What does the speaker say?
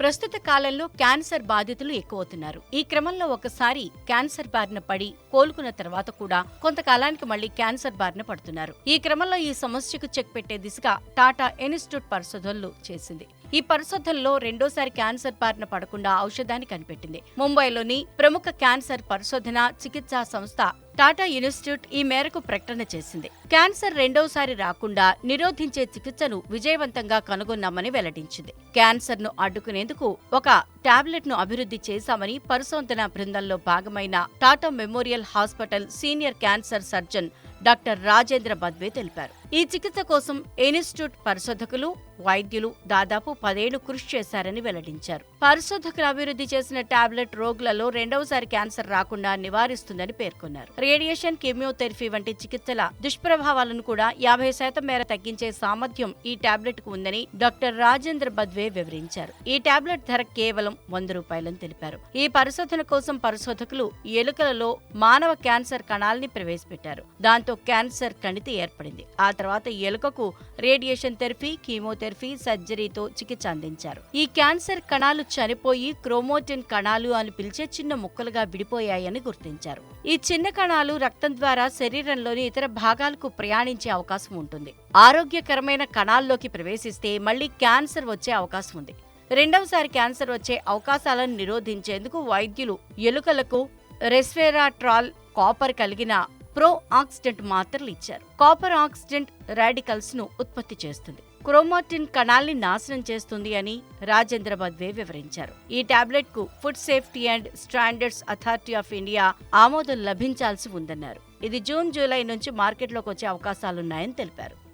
ప్రస్తుత కాలంలో క్యాన్సర్ బాధితులు ఎక్కువవుతున్నారు. ఈ క్రమంలో ఒకసారి క్యాన్సర్ బారిన పడి కోలుకున్న తర్వాత కూడా కొంతకాలానికి మళ్ళీ క్యాన్సర్ బారిన పడుతున్నారు. ఈ క్రమంలో ఈ సమస్యకు చెక్ పెట్టే దిశగా టాటా ఇన్స్టిట్యూట్ పరిశోధనలు చేసింది. ఈ పరిశోధనలో రెండోసారి క్యాన్సర్ బారిన పడకుండా ఔషధాన్ని కనిపెట్టింది. ముంబైలోని ప్రముఖ క్యాన్సర్ పరిశోధన చికిత్సా సంస్థ టాటా ఇన్స్టిట్యూట్ ఈ మేరకు ప్రకటన చేసింది. క్యాన్సర్ రెండవసారి రాకుండా నిరోధించే చికిత్సను విజయవంతంగా కనుగొన్నామని వెల్లడించింది. క్యాన్సర్ను అడ్డుకునేందుకు ఒక టాబ్లెట్ను అభివృద్ధి చేశామని పరిశోధన బృందంలో భాగమైన Tata memorial hospital senior cancer surgeon doctor Rajendra Badwe తెలిపారు. ఈ చికిత్స కోసం ఇన్స్టిట్యూట్ పరిశోధకులు వైద్యులు దాదాపు పదేళ్ళు కృషి చేశారని వెల్లడించారు. పరిశోధకులు అభివృద్ధి చేసిన టాబ్లెట్ రోగులలో రెండవసారి క్యాన్సర్ రాకుండా నివారిస్తుందని పేర్కొన్నారు. రేడియేషన్ కెమియోథెరపీ వంటి చికిత్సల దుష్ప్రభావాలను కూడా యాభై శాతం మేర తగ్గించే సామర్థ్యం ఈ టాబ్లెట్కు ఉందని డాక్టర్ రాజేంద్ర బద్వే వివరించారు. ఈ టాబ్లెట్ ధర కేవలం వంద రూపాయలని తెలిపారు. ఈ పరిశోధన కోసం పరిశోధకులు ఎలుకలలో మానవ క్యాన్సర్ కణాల్ని ప్రవేశపెట్టారు. దాంతో క్యాన్సర్ కణితి ఏర్పడింది. ఆ తర్వాత ఎలుకకు రేడియేషన్ థెరపీ కీమోథెరపీ సర్జరీతో చికిత్స అందించారు. ఈ క్యాన్సర్ కణాలు చనిపోయి క్రోమోటిన్ కణాలు అని పిలిచే చిన్న ముక్కలుగా విడిపోయాయని గుర్తించారు. ఈ చిన్న కణాలు రక్తం ద్వారా శరీరంలోని ఇతర భాగాలకు ప్రయాణించే అవకాశం ఉంటుంది. ఆరోగ్యకరమైన కణాల్లోకి ప్రవేశిస్తే మళ్ళీ క్యాన్సర్ వచ్చే అవకాశం ఉంది. రెండవసారి క్యాన్సర్ వచ్చే అవకాశాలను నిరోధించేందుకు వైద్యులు ఎలుకలకు రెస్వెరాట్రాల్ కాపర్ కలిగిన ప్రో ఆక్సిడెంట్ మాత్రలు ఇచ్చారు. కాపర్ ఆక్సిడెంట్ రాడికల్స్ను ఉత్పత్తి చేస్తుంది. క్రోమాటిన్ కణాల్ని నాశనం చేస్తుంది అని రాజేంద్ర బద్వే వివరించారు. ఈ టాబ్లెట్కు food safety and standards authority of India ఆమోదం లభించాల్సి ఉందన్నారు. ఇది జూన్ జూలై నుంచి మార్కెట్లోకి వచ్చే అవకాశాలున్నాయని తెలిపారు.